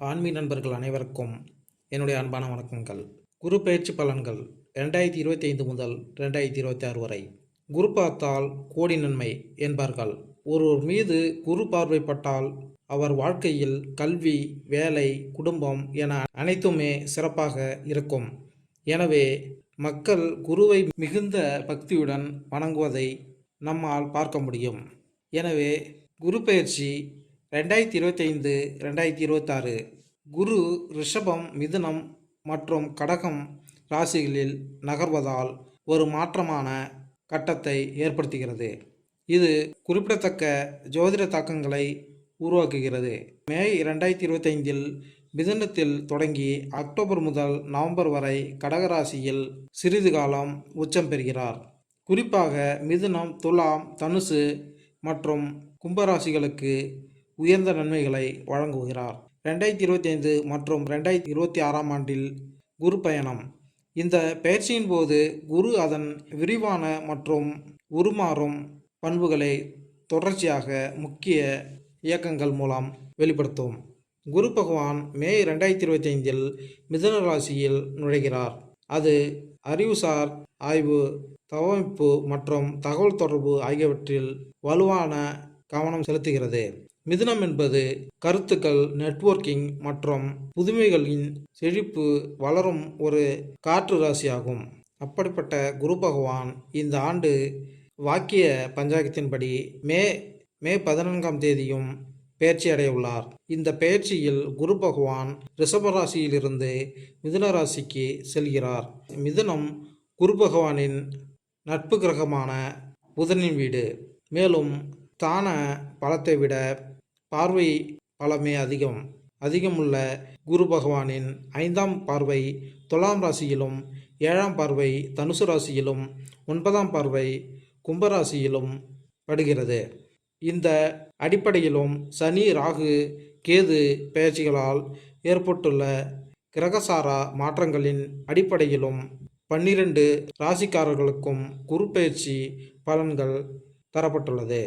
ஆன்மீக நண்பர்கள் அனைவருக்கும் என்னுடைய அன்பான வணக்கங்கள். குரு பயிற்சி பலன்கள் ரெண்டாயிரத்தி இருபத்தி ஐந்து முதல் ரெண்டாயிரத்தி இருபத்தி ஆறு வரை. குரு பார்த்தால் கோடி நன்மை என்பார்கள். ஒருவர் மீது குரு பார்வைப்பட்டால் அவர் வாழ்க்கையில் கல்வி வேலை குடும்பம் என அனைத்துமே சிறப்பாக இருக்கும். எனவே மக்கள் குருவை மிகுந்த பக்தியுடன் வணங்குவதை நம்மால் பார்க்க முடியும். எனவே குரு பயிற்சி ரெண்டாயிரத்தி இருபத்தைந்து ரெண்டாயிரத்தி இருபத்தாறு குரு ரிஷபம் மிதுனம் மற்றும் கடகம் ராசிகளில் நகர்வதால் ஒரு மாற்றமான கட்டத்தை ஏற்படுத்துகிறது. இது குறிப்பிடத்தக்க ஜோதிட தாக்கங்களை உருவாக்குகிறது. மே ரெண்டாயிரத்தி இருபத்தைந்தில் மிதுனத்தில் தொடங்கி அக்டோபர் முதல் நவம்பர் வரை கடகராசியில் சிறிது காலம் உச்சம் பெறுகிறார். குறிப்பாக மிதுனம் துலாம் தனுசு மற்றும் கும்பராசிகளுக்கு உயர்ந்த நன்மைகளை வழங்குகிறார். ரெண்டாயிரத்தி இருபத்தி ஐந்து மற்றும் ரெண்டாயிரத்தி இருபத்தி ஆறாம் ஆண்டில் குரு பயணம். இந்த பயிற்சியின் போது குரு அதன் விரிவான மற்றும் உருமாறும் பண்புகளை தொடர்ச்சியாக முக்கிய இயக்கங்கள் மூலம் வெளிப்படுத்தும். குரு பகவான் மே ரெண்டாயிரத்தி இருபத்தி ஐந்தில் மிதன ராசியில் நுழைகிறார். அது அறிவுசார் ஆய்வு தவமைப்பு மற்றும் தகவல் தொடர்பு ஆகியவற்றில் வலுவான கவனம் செலுத்துகிறது. மிதுனம் என்பது கருத்துக்கள் நெட்வொர்க்கிங் மற்றும் புதுமைகளின் செழிப்பு வளரும் ஒரு காற்று ராசியாகும். அப்படிப்பட்ட குரு பகவான் இந்த ஆண்டு வாக்கிய பஞ்சாங்கத்தின்படி மே மே பதினான்காம் தேதியும் பயிற்சி அடையவுள்ளார். இந்த பெயர்ச்சியில் குரு பகவான் ரிஷபராசியிலிருந்து மிதுன ராசிக்கு செல்கிறார். மிதுனம் குரு பகவானின் நட்பு கிரகமான புதனின் வீடு. மேலும் தான பலத்தை விட பார்வை பலமே அதிகம். அதிகமுள்ள குரு பகவானின் ஐந்தாம் பார்வை துலாம் ராசியிலும் ஏழாம் பார்வை தனுசு ராசியிலும் ஒன்பதாம் பார்வை கும்பராசியிலும் படுகிறது. இந்த அடிப்படையிலும் சனி ராகு கேது பெயர்ச்சிகளால் ஏற்பட்டுள்ள கிரகசாரா மாற்றங்களின் அடிப்படையிலும் பன்னிரண்டு ராசிக்காரர்களுக்கும் குரு பயிற்சி பலன்கள் தரப்பட்டுள்ளது.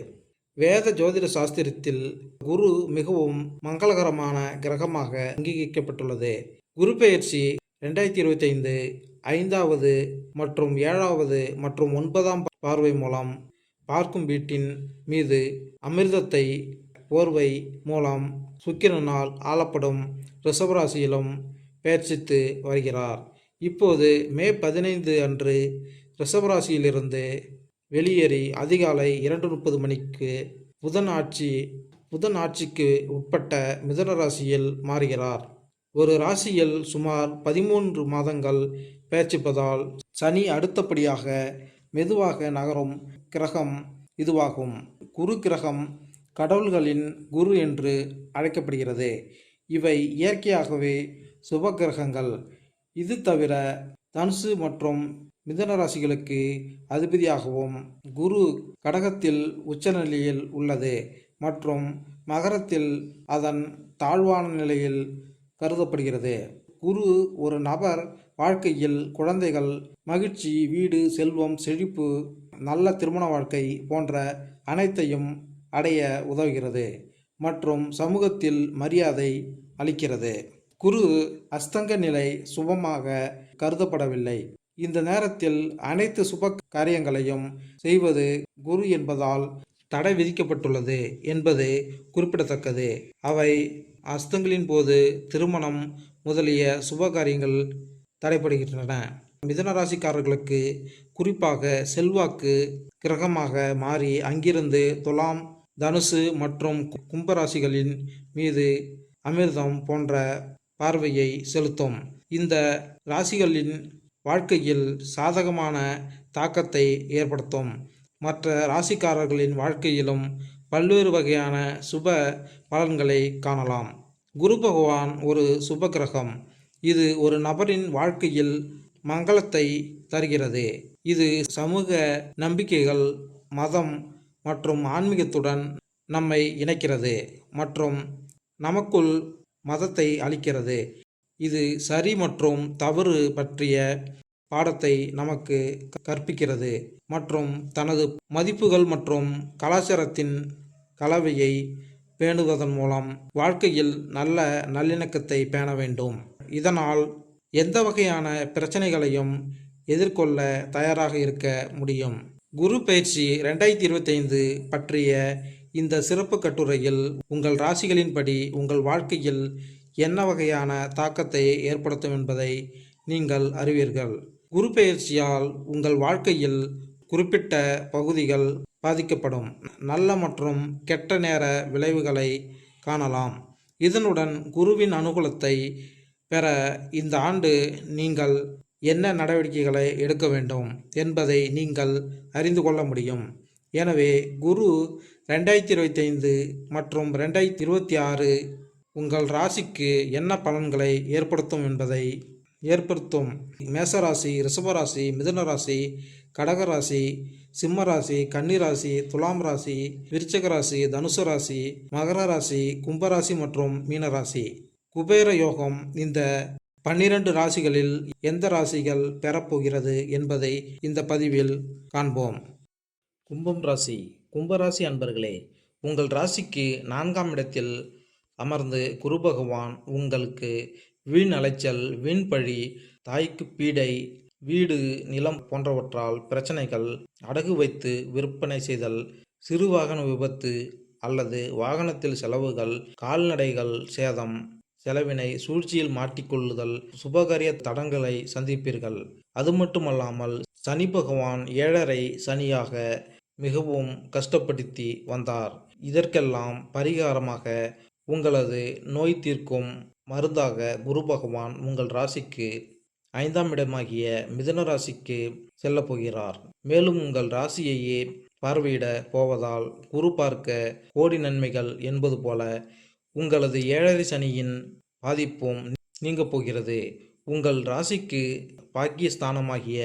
வேத ஜோதிட சாஸ்திரத்தில் குரு மிகவும் மங்களகரமான கிரகமாக அங்கீகரிக்கப்பட்டுள்ளது. குரு பெயர்ச்சி ரெண்டாயிரத்தி இருபத்தைந்து ஐந்தாவது மற்றும் ஏழாவது மற்றும் ஒன்பதாம் பார்வை மூலம் பார்க்கும் வீட்டின் மீது அமிர்தத்தை போர்வை மூலம் சுக்கிரனால் ஆளப்படும் ரிஷபராசியிலும் பெயர்ச்சித்து வருகிறார். இப்போது மே பதினைந்து அன்று ரிஷபராசியிலிருந்து வெளியேறி அதிகாலை இரண்டு முப்பது மணிக்கு புதன் ஆட்சி புதன் ஆட்சிக்கு உட்பட்ட மிதன ராசியில் மாறுகிறார். ஒரு ராசியில் சுமார் பதிமூன்று மாதங்கள் பெயர்ச்சிப்பதால் சனி அடுத்தபடியாக மெதுவாக நகரும் கிரகம் இதுவாகும். குரு கிரகம் கடவுள்களின் குரு என்று அழைக்கப்படுகிறது. இவை இயற்கையாகவே சுப கிரகங்கள். இது தவிர தனுசு மற்றும் மிதன ராசிகளுக்கு அதிபதியாகவும் குரு கடகத்தில் உச்சநிலையில் உள்ளது மற்றும் மகரத்தில் அதன் தாழ்வான நிலையில் கருதப்படுகிறது. குரு ஒரு நபர் வாழ்க்கையில் குழந்தைகள் மகிழ்ச்சி வீடு செல்வம் செழிப்பு நல்ல திருமண வாழ்க்கை போன்ற அனைத்தையும் அடைய உதவுகிறது மற்றும் சமூகத்தில் மரியாதை அளிக்கிறது. குரு அஸ்தங்க நிலை சுபமாக கருதப்படவில்லை. இந்த நேரத்தில் அனைத்து சுப காரியங்களையும் செய்வது குரு என்பதால் தடை விதிக்கப்பட்டுள்ளது என்பது குறிப்பிடத்தக்கது. அவை அஸ்தங்களின் போது திருமணம் முதலிய சுப காரியங்கள் தடைப்படுகின்றன மிதன ராசிக்காரர்களுக்கு குறிப்பாக செல்வாக்கு கிரகமாக மாறி அங்கிருந்து துலாம் தனுசு மற்றும் கும்பராசிகளின் மீது அமிர்தம் போன்ற பார்வையை செலுத்தும். இந்த ராசிகளின் வாழ்க்கையில் சாதகமான தாக்கத்தை ஏற்படுத்தும். மற்ற ராசிக்காரர்களின் வாழ்க்கையிலும் பல்வேறு வகையான சுப பலன்களை காணலாம். குரு பகவான் ஒரு சுப கிரகம். இது ஒரு நபரின் வாழ்க்கையில் மங்களத்தை தருகிறது. இது சமூக நம்பிக்கைகள் மதம் மற்றும் ஆன்மீகத்துடன் நம்மை இணைக்கிறது மற்றும் நமக்குள் மதத்தை அளிக்கிறது. இது சரி மற்றும் தவறு பற்றிய பாடத்தை நமக்கு கற்பிக்கிறது மற்றும் தனது மதிப்புகள் மற்றும் கலாச்சாரத்தின் கலவையை பேணுவதன் மூலம் வாழ்க்கையில் நல்ல நல்லிணக்கத்தை பேண வேண்டும். இதனால் எந்த வகையான பிரச்சனைகளையும் எதிர்கொள்ள தயாராக இருக்க முடியும். குரு பயிற்சி ரெண்டாயிரத்தி இருபத்தைந்து பற்றிய இந்த சிறப்பு கட்டுரையில் உங்கள் ராசிகளின்படி உங்கள் வாழ்க்கையில் என்ன வகையான தாக்கத்தை ஏற்படுத்தும் என்பதை நீங்கள் அறிவீர்கள். குரு பெயர்ச்சியால் உங்கள் வாழ்க்கையில் குறிப்பிட்ட பகுதிகள் பாதிக்கப்படும். நல்ல மற்றும் கெட்ட நேர விளைவுகளை காணலாம். இதனுடன் குருவின் அனுகூலத்தை பெற இந்த ஆண்டு நீங்கள் என்ன நடவடிக்கைகளை எடுக்க வேண்டும் என்பதை நீங்கள் அறிந்து கொள்ள முடியும். எனவே குரு ரெண்டாயிரத்தி இருபத்தைந்து மற்றும் ரெண்டாயிரத்தி இருபத்தி ஆறு உங்கள் ராசிக்கு என்ன பலன்களை ஏற்படுத்தும் என்பதை ஏற்படுத்தும்? மேசராசி ரிஷபராசி மிதுன ராசி கடகராசி சிம்ம ராசி கன்னிராசி துலாம் ராசி விருச்சக ராசி தனுசு ராசி மகர ராசி கும்பராசி மற்றும் மீனராசி. குபேர யோகம் இந்த பன்னிரண்டு ராசிகளில் எந்த ராசிகள் பெறப்போகிறது என்பதை இந்த பதிவில் காண்போம். கும்பம் ராசி. கும்பராசி அன்பர்களே உங்கள் ராசிக்கு நான்காம் இடத்தில் அமர்ந்து குரு பகவான் உங்களுக்கு வீண் அலைச்சல் வீண் பழி தாய்க்கு பீடை வீடு நிலம் போன்றவற்றால் பிரச்சனைகள் அடகு வைத்து விற்பனை செய்தல் சிறு வாகன விபத்து அல்லது வாகனத்தில் செலவுகள் கால்நடைகள் சேதம் செலவினை சூழ்ச்சியில் மாட்டிக்கொள்ளுதல் சுபகாரிய தடங்களை சந்திப்பீர்கள். அது மட்டுமல்லாமல் சனி பகவான் ஏழரை சனியாக மிகவும் கஷ்டப்படுத்தி வந்தார். இதற்கெல்லாம் பரிகாரமாக உங்களது நோய் தீர்க்கும் மருந்தாக குரு பகவான் உங்கள் ராசிக்கு ஐந்தாம் இடமாகிய மிதுன ராசிக்கு செல்ல போகிறார். மேலும் உங்கள் ராசியையே பார்வையிட போவதால் குரு பார்க்க கோடி நன்மைகள் என்பது போல உங்களது ஏழரை சனியின் பாதிப்பும் நீங்கப் போகிறது. உங்கள் ராசிக்கு பாக்கியஸ்தானமாகிய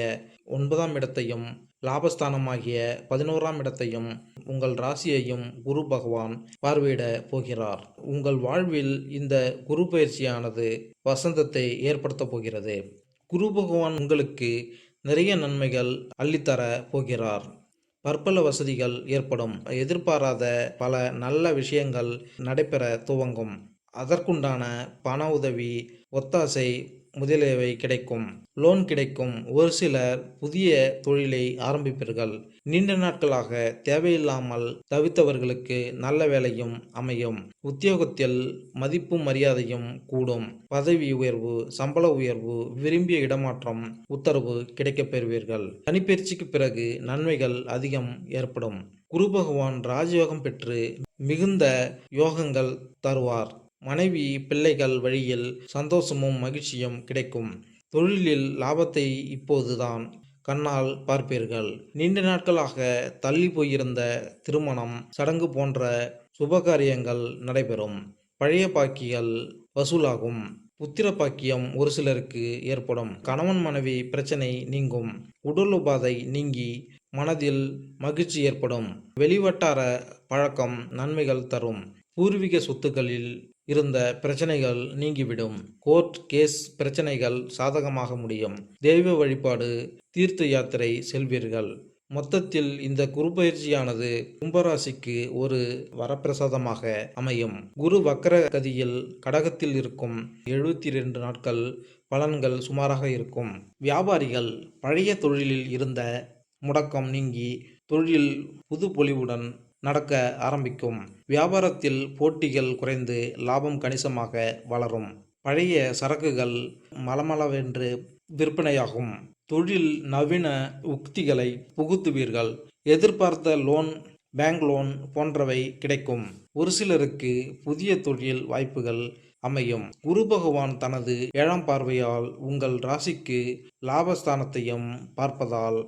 ஒன்பதாம் இடத்தையும் லாபஸ்தானமாகிய பதினோராம் இடத்தையும் உங்கள் ராசியையும் குரு பகவான் பார்வையிட போகிறார். உங்கள் வாழ்வில் இந்த குரு பயிற்சியானது வசந்தத்தை ஏற்படுத்தப் போகிறது. குரு பகவான் உங்களுக்கு நிறைய நன்மைகள் அள்ளித்தர போகிறார். பற்பல வசதிகள் ஏற்படும். எதிர்பாராத பல நல்ல விஷயங்கள் நடைபெற துவங்கும். அதற்குண்டான பண உதவி ஒத்தாசை முதலியவை கிடைக்கும். லோன் கிடைக்கும். ஒரு சிலர் புதிய தொழிலை ஆரம்பிப்பீர்கள். நீண்ட நாட்களாக தேவையில்லாமல் தவித்தவர்களுக்கு நல்ல வேலையும் அமையும். உத்தியோகத்தில் மதிப்பும் மரியாதையும் கூடும். பதவி உயர்வு சம்பள உயர்வு விரும்பிய இடமாற்றம் உத்தரவு கிடைக்கப் பெறுவீர்கள். தனிப்பயிற்சிக்கு பிறகு நன்மைகள் அதிகம் ஏற்படும். குரு பகவான் ராஜயோகம் பெற்று மிகுந்த யோகங்கள் தருவார். மனைவி பிள்ளைகள் வழியில் சந்தோஷமும் மகிழ்ச்சியும் கிடைக்கும். தொழிலில் லாபத்தை இப்போதுதான் கண்ணால் பார்ப்பீர்கள். நீண்ட நாட்களாக தள்ளி போயிருந்த திருமணம் சடங்கு போன்ற சுபகாரியங்கள் நடைபெறும். பழைய பாக்கிகள் வசூலாகும். புத்திர பாக்கியம் ஒரு சிலருக்கு ஏற்படும். கணவன் மனைவி பிரச்சனை நீங்கும். உடல் உபாதை நீங்கி மனதில் மகிழ்ச்சி ஏற்படும். வெளிவட்டார பழக்கம் நன்மைகள் தரும். பூர்வீக சொத்துக்களில் இருந்த பிரச்சனைகள் நீங்கிவிடும். கோர்ட் கேஸ் பிரச்சனைகள் சாதகமாக முடியும். தெய்வ வழிபாடு தீர்த்த யாத்திரை செல்வீர்கள். மொத்தத்தில் இந்த குருபயிற்சியானது கும்பராசிக்கு ஒரு வரப்பிரசாதமாக அமையும். குரு வக்கர கதியில் கடகத்தில் இருக்கும் எழுபத்தி ரெண்டு நாட்கள் பலன்கள் சுமாராக இருக்கும். வியாபாரிகள் பழைய தொழிலில் இருந்த முடக்கம் நீங்கி தொழில் புது பொலிவுடன் நடக்க ஆரம்பிக்கும். வியாபாரத்தில் போட்டிகள் குறைந்து லாபம் கணிசமாக வளரும். பழைய சரக்குகள் மலமளவென்று விற்பனையாகும். தொழில் நவீன உக்திகளை புகுத்துவீர்கள். எதிர்பார்த்த லோன் பேங்க் லோன் போன்றவை கிடைக்கும். ஒரு சிலருக்கு புதிய தொழில் வாய்ப்புகள் அமையும். குரு பகவான் தனது ஏழாம் பார்வையால் உங்கள் ராசிக்கு லாபஸ்தானத்தையும் பார்ப்பதால்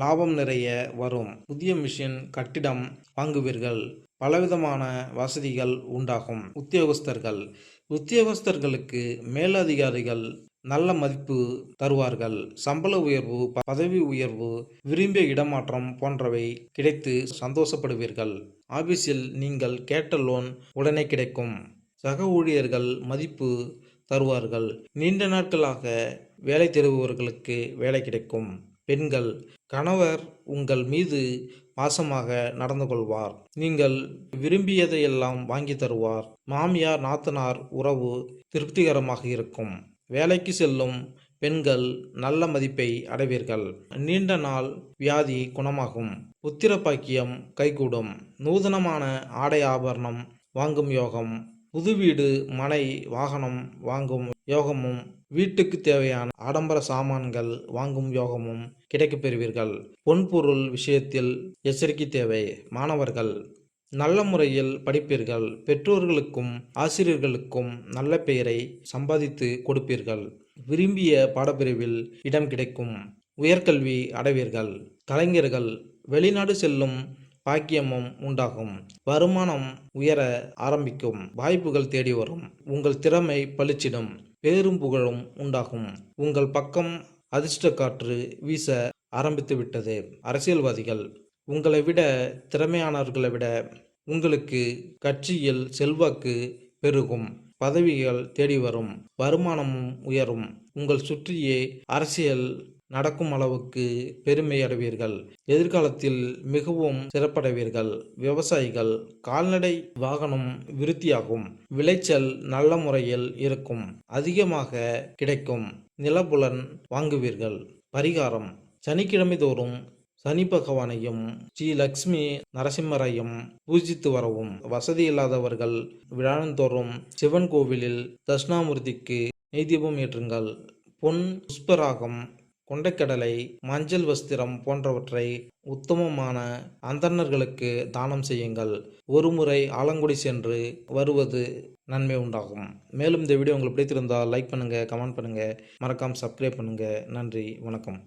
லாபம் நிறைய வரும். புதிய மிஷின் கட்டிடம் வாங்குவீர்கள். பலவிதமான வசதிகள் உண்டாகும். உத்தியோகஸ்தர்கள். உத்தியோகஸ்தர்களுக்கு மேலதிகாரிகள் நல்ல மதிப்பு தருவார்கள். சம்பள உயர்வு பதவி உயர்வு விரும்பிய இடமாற்றம் போன்றவை கிடைத்து சந்தோஷப்படுவீர்கள். ஆபீஸில் நீங்கள் கேட்ட லோன் உடனே கிடைக்கும். சக ஊழியர்கள் மதிப்பு தருவார்கள். நீண்ட நாட்களாக வேலை தேடுபவர்களுக்கு வேலை கிடைக்கும். பெண்கள் கணவர் உங்கள் மீது பாசமாக நடந்து கொள்வார். நீங்கள் விரும்பியதையெல்லாம் வாங்கி தருவார். மாமியார் நாத்தனார் உறவு திருப்திகரமாக இருக்கும். வேலைக்கு செல்லும் பெண்கள் நல்ல மதிப்பை அடைவீர்கள். நீண்ட நாள் வியாதி குணமாகும். புத்திர பாக்கியம் கைகூடும். நூதனமான ஆடை ஆபரணம் வாங்கும் யோகம். புது வீடு மனை வாகனம் வாங்கும் யோகமும் வீட்டுக்கு தேவையான ஆடம்பர சாமான்கள் வாங்கும் யோகமும் கிடைக்கப் பெறுவீர்கள். பொன்பொருள் விஷயத்தில் எச்சரிக்கை தேவை. மாணவர்கள் நல்ல முறையில் படிப்பீர்கள். பெற்றோர்களுக்கும் ஆசிரியர்களுக்கும் நல்ல பெயரை சம்பாதித்து கொடுப்பீர்கள். விரும்பிய பாடப்பிரிவில் இடம் கிடைக்கும். உயர்கல்வி அடைவீர்கள். கலைஞர்கள் வெளிநாடு செல்லும் பாக்கியமும் உண்டாகும். வருமானம் உயர ஆரம்பிக்கும். வாய்ப்புகள் தேடி வரும். உங்கள் திறமை பளிச்சிடும். பேரும் புகழும் உண்டாகும். உங்கள் பக்கம் அதிர்ஷ்ட காற்று வீச ஆரம்பித்து விட்டது அரசியல்வாதிகள் உங்களை விட திறமையானவர்களை விட உங்களுக்கு கட்சியில் செல்வாக்கு பெருகும். பதவிகள் தேடி வரும். வருமானமும் உயரும். உங்கள் சுற்றியே அரசியல் நடக்கும் அளவுக்கு பெருமை அடைவீர்கள். எதிர்காலத்தில் மிகவும் சிறப்படைவீர்கள். விவசாயிகள் கால்நடை வாகனம் விருத்தியாகும். விளைச்சல் நல்ல முறையில் இருக்கும். அதிகமாக கிடைக்கும். நிலபுலன் வாங்குவீர்கள். பரிகாரம். சனிக்கிழமை தோறும் சனி பகவானையும் ஸ்ரீ லக்ஷ்மி நரசிம்மரையும் பூஜித்து வரவும். வசதி இல்லாதவர்கள் விழாந்தோறும் சிவன் கோவிலில் தட்சிணாமூர்த்திக்கு நெய்தீபம் ஏற்றுங்கள். பொன் புஷ்பராகம் கொண்டைக்கடலை மஞ்சள் வஸ்திரம் போன்றவற்றை உத்தமமான அந்தணர்களுக்கு தானம் செய்யுங்கள். ஒருமுறை ஆலங்குடி சென்று வருவது நன்மை உண்டாகும். மேலும் இந்த வீடியோ உங்களுக்கு பிடித்திருந்தால் லைக் பண்ணுங்கள் கமெண்ட் பண்ணுங்கள் மறக்காமல் சப்ஸ்கிரைப் பண்ணுங்கள் நன்றி வணக்கம்.